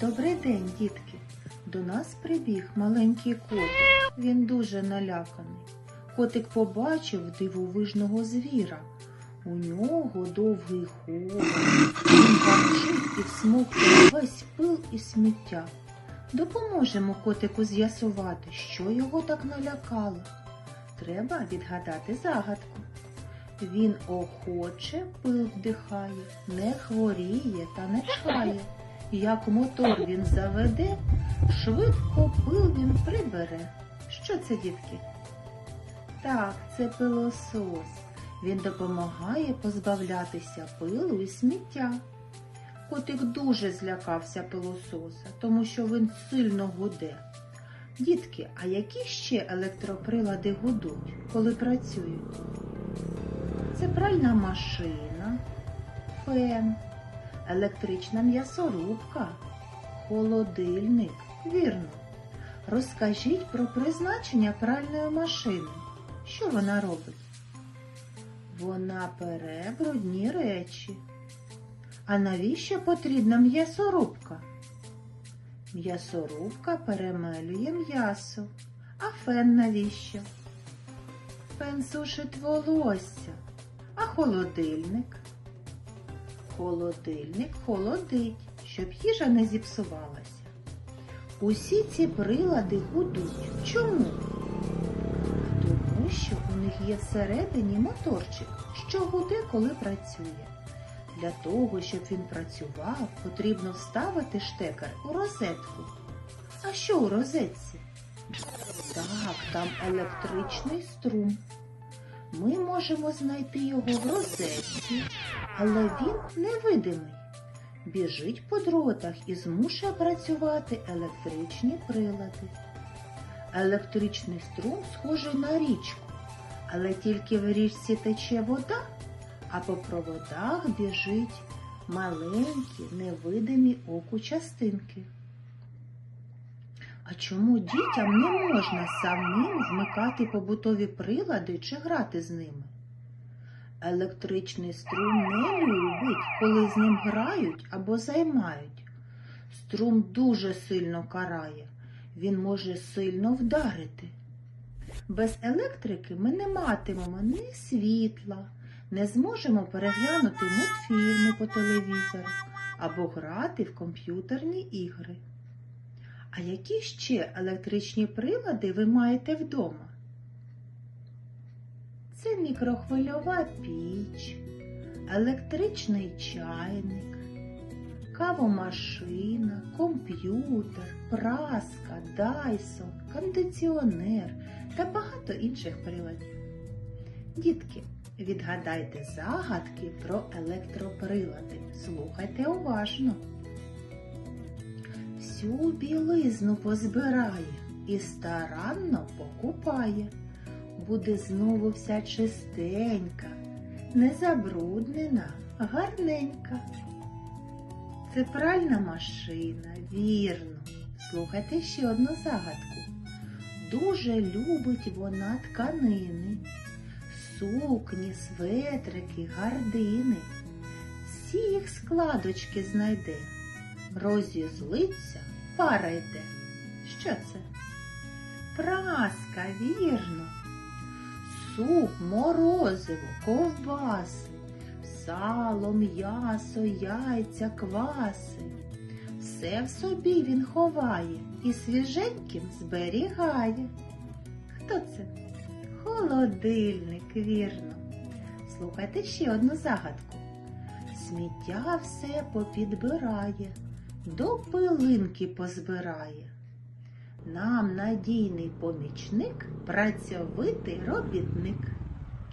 Добрий день, дітки. До нас прибіг маленький котик. Він дуже наляканий. Котик побачив дивовижного звіра. У нього довгий хвост. Він гарчить і всмоктує весь пил і сміття. Допоможемо котику з'ясувати, що його так налякало. Треба відгадати загадку. Він охоче пил вдихає, не хворіє та не чхає. Як мотор він заведе, швидко пил він прибере. Що це, дітки? Так, це пилосос. Він допомагає позбавлятися пилу і сміття. Котик дуже злякався пилососа, тому що він сильно гуде. Дітки, а які ще електроприлади гудуть, коли працюють? Це пральна машина, фен, електрична м'ясорубка, холодильник. Вірно. Розкажіть про призначення пральної машини. Що вона робить? Вона пере брудні речі. А навіщо потрібна м'ясорубка? М'ясорубка перемелює м'ясо. А фен навіщо? Фен сушить волосся. А холодильник? Холодильник холодить, щоб їжа не зіпсувалася. Усі ці прилади гудуть. Чому? Тому що у них є всередині моторчик, що гуде, коли працює. Для того, щоб він працював, потрібно вставити штекер у розетку. А що у розетці? Так, там електричний струм. Ми можемо знайти його в розетці, але він невидимий. Біжить по дротах і змушує працювати електричні прилади. Електричний струм схожий на річку, але тільки в річці тече вода, а по проводах біжить маленькі невидимі оку частинки. А чому дітям не можна самим вмикати побутові прилади чи грати з ними? Електричний струм не любить, коли з ним грають або займають. Струм дуже сильно карає, він може сильно вдарити. Без електрики ми не матимемо ні світла, не зможемо переглянути мультфільми по телевізору або грати в комп'ютерні ігри. А які ще електричні прилади ви маєте вдома? Це мікрохвильова піч, електричний чайник, кавомашина, комп'ютер, праска, дайсон, кондиціонер та багато інших приладів. Дітки, відгадайте загадки про електроприлади. Слухайте уважно. Всю білизну позбирає і старанно покупає буде знову вся чистенька, незабруднена, гарненька. Це пральна машина, вірно. Слухайте ще одну загадку. Дуже любить вона тканини, сукні, светрики, гардини. Всі їх складочки знайде, розізлиться, пара йде. Що це? Праска, вірно суп, морозиво, ковбаси, сало, м'ясо, яйця, кваси. Все в собі він ховає і свіженьким зберігає. Хто це? Холодильник, вірно. Слухайте ще одну загадку. Сміття все попідбирає, до пилинки позбирає. Нам надійний помічник працьовитий робітник.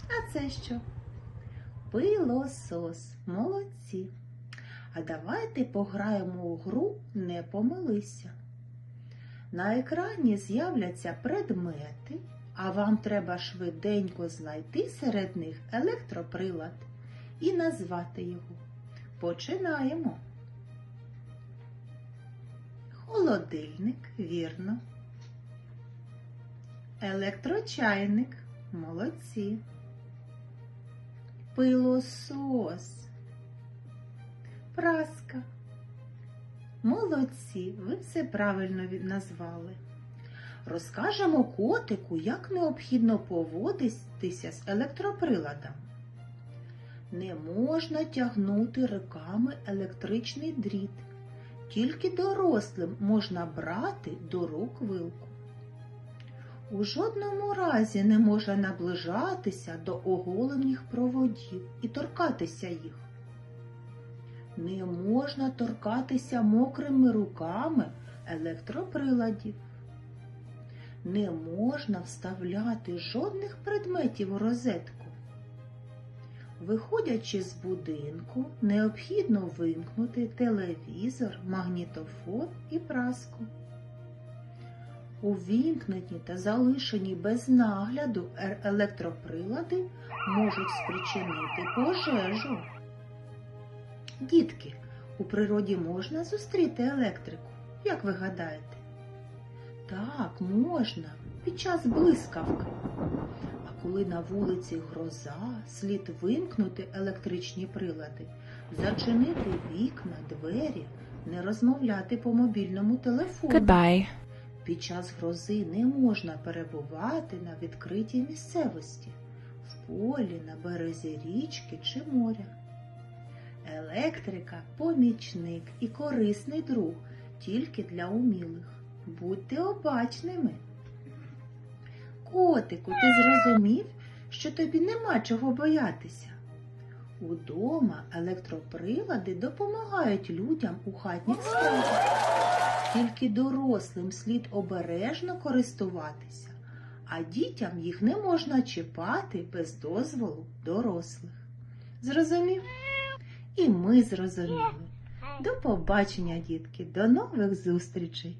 А це що? Пилосос. Молодці. А давайте пограємо у гру Не помилися. На екрані з'являться предмети, а вам треба швиденько знайти серед них електроприлад і назвати його. Починаємо. Холодильник, вірно. Електрочайник. Молодці. Пилосос. Праска. Молодці, ви все правильно назвали. Розкажемо котику, як необхідно поводитися з електроприладом. Не можна тягнути руками електричний дріт. Тільки дорослим можна брати до рук вилку. У жодному разі не можна наближатися до оголених проводів і торкатися їх. Не можна торкатися мокрими руками електроприладів. Не можна вставляти жодних предметів у розетку. Виходячи з будинку, необхідно вимкнути телевізор, магнітофон і праску. Увімкнені та залишені без нагляду електроприлади можуть спричинити пожежу. Дітки, у природі можна зустріти електрику, як ви гадаєте? Так, можна, під час блискавки. Коли на вулиці гроза, слід вимкнути електричні прилади, зачинити вікна, двері, не розмовляти по мобільному телефону. Goodbye. Під час грози не можна перебувати на відкритій місцевості, в полі, на березі річки чи моря. Електрика помічник і корисний друг тільки для умілих. Будьте обачними. Котику, ти зрозумів, що тобі нема чого боятися. Удома електроприлади допомагають людям у хатніх справах. Тільки дорослим слід обережно користуватися, а дітям їх не можна чіпати без дозволу дорослих. Зрозумів? І ми зрозуміли. До побачення, дітки, до нових зустрічей!